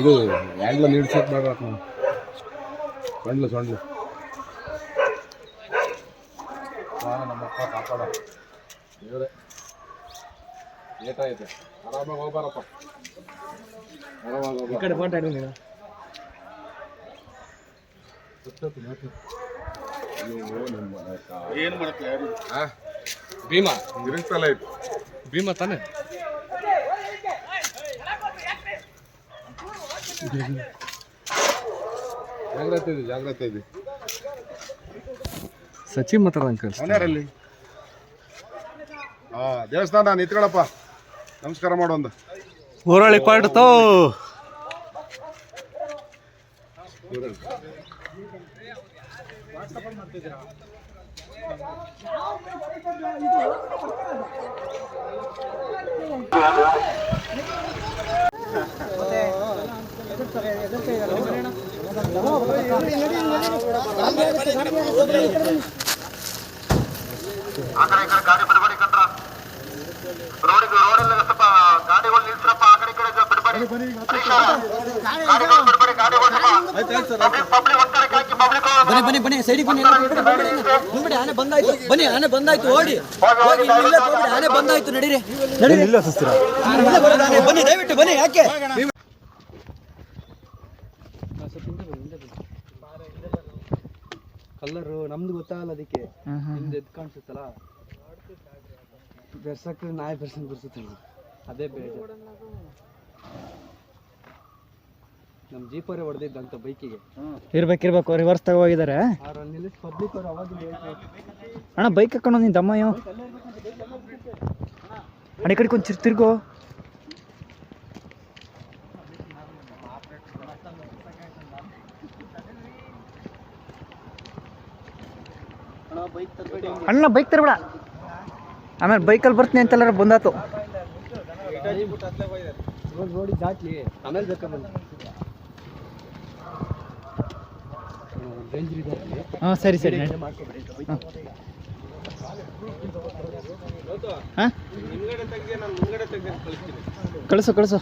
ಇದು ಹ್ಯಾಂಡ್ಲ ನಿಡ್ಸಕ್ ಬೇಡ ನಾವು ಸೊಂಡ್ಲು ಸೊಂಡ್ಲು. ನಮ್ಮ ನಮ್ಮಪ್ಪ ಕಾಪಾಡ. ದೇವರೇ. ಲೇಟ್ ಆಯ್ತು ಆರಾಮಾಗಿ ಹೋಗ್ಬಾರಪ್ಪ. ಆರಾಮಾಗಿ ಹೋಗ್ಬಾರ ಕಡೆ ಫೋಟೋ ಇಡು ನೀನು ಏನು ಮಾಡುತ್ತೆ ಯಾರು? ಭೀಮಾ. ಇರುತ್ತಲ್ಲ ಇದು. ಭೀಮಾ ತಾನೆ? ಜಾಗ್ರತೆ ಇದೆ ಜಾಗ್ರತೆ ಇದೆ. ಸಚಿನ್ ಕಳ್ಸ ಅವನ್ಯಾರಲ್ಲಿ ಹಾ ದೇವಸ್ಥಾನ ನಿಂತ್ಕೊಳಪ್ಪ ನಮಸ್ಕಾರ ಮಾಡು ಒಂದು ಊರೊಳಗೆ ಪಾಡ್ತೋ ಆ ಕಡೆ ಈ ಕಡೆ ಗಾಡಿ ಬಿಡಬೇಡಿ ಕಂಡ್ರ ರೋಡಿಗೆ ರೋಡಲ್ಲಿ ಸ್ವಲ್ಪ ಗಾಡಿಗಳು ನಿಲ್ಸ್ರಪ್ಪ ಆ ಕಡೆ ಈ ಕಡೆ ಬಿಡಬೇಡಿ ಗಾಡಿಗಳು ಬಿಡಬೇಡಿ ಗಾಡಿಗಳು ಪಬ್ಲಿಕ್ ಪಬ್ಲಿಕ್ ಒತ್ತಡಕ್ಕೆ ಹಾಕಿ ಪಬ್ಲಿಕ್ ಬನ್ನಿ ಬನ್ನಿ ಬನ್ನಿ ಸೈಡಿಗೆ ಬನ್ನಿ ಬಂದ್ಬಿಡಿ ಆನೆ ಬಂದಾಯ್ತು. ಬನ್ನಿ ಆನೆ ಬಂದಾಯ್ತು ಓಡಿ. ಹೋಗಿ ಇಲ್ಲಿ ನಿಲ್ಲಕ್ಕೆ ಹೋಗ್ಬಿಡಿ ಆನೆ ಬಂದಾಯ್ತು ನಡೀರಿ. ಇಲ್ಲ ಸುಸ್ತಿರ. ಬನ್ನಿ ದಯವಿಟ್ಟು ಬನ್ನಿ ಯಾಕೆ? ಕಲ್ಲರು ನಮ್ದು ಗೊತ್ತಾಗಲ್ಲ ಅದಕ್ಕೆ. ನಿಮ್ದು ಎದ್ದು ಕಾಣಿಸುತ್ತಲ್ಲ? ಬೆರ್ಸಕ್ಕೆ ನಾಯಿ ಬೆರ್ಸಂಗ್ ಬರ್ಸುತ್ತೆ ಅದೇ ನಮ್ ನಮ್ಮ ಜೀಪರೇ ಹೊಡೆದಿದ್ದಂತ ಬೈಕಿಗೆ ಇರ್ಬೇಕು ಇರ್ಬೇಕು. ರಿವರ್ಸ್ ತಗೋ ಹೋಗಿದ್ದಾರೆ ಅವ್ರು ನಿಲ್ಲಿಸಿ ಪಬ್ಲಿಕ್ ಅವ್ರು ಅವಾಗ ಅಣ್ಣ ಬೈಕ್ ಹಾಕೊಂಡು ನಿನ್ನ ತಮ್ಮಯ್ಯ. ಅಣ್ಣ ಕಡೆ ಕೊಂಚ ತಿರ್ಗೋ. ಅಣ್ಣ ಬೈಕ್ ತರಬೇಡ. ಆಮೇಲೆ ಬೈಕಲ್ಲಿ ಬರ್ತೀನಿ ಅಂತೆಲ್ಲ ಬಂದಾತು. ಹಾಂ ಸರಿ ಸರಿ. ಕಳಿಸು ಕಳಿಸು.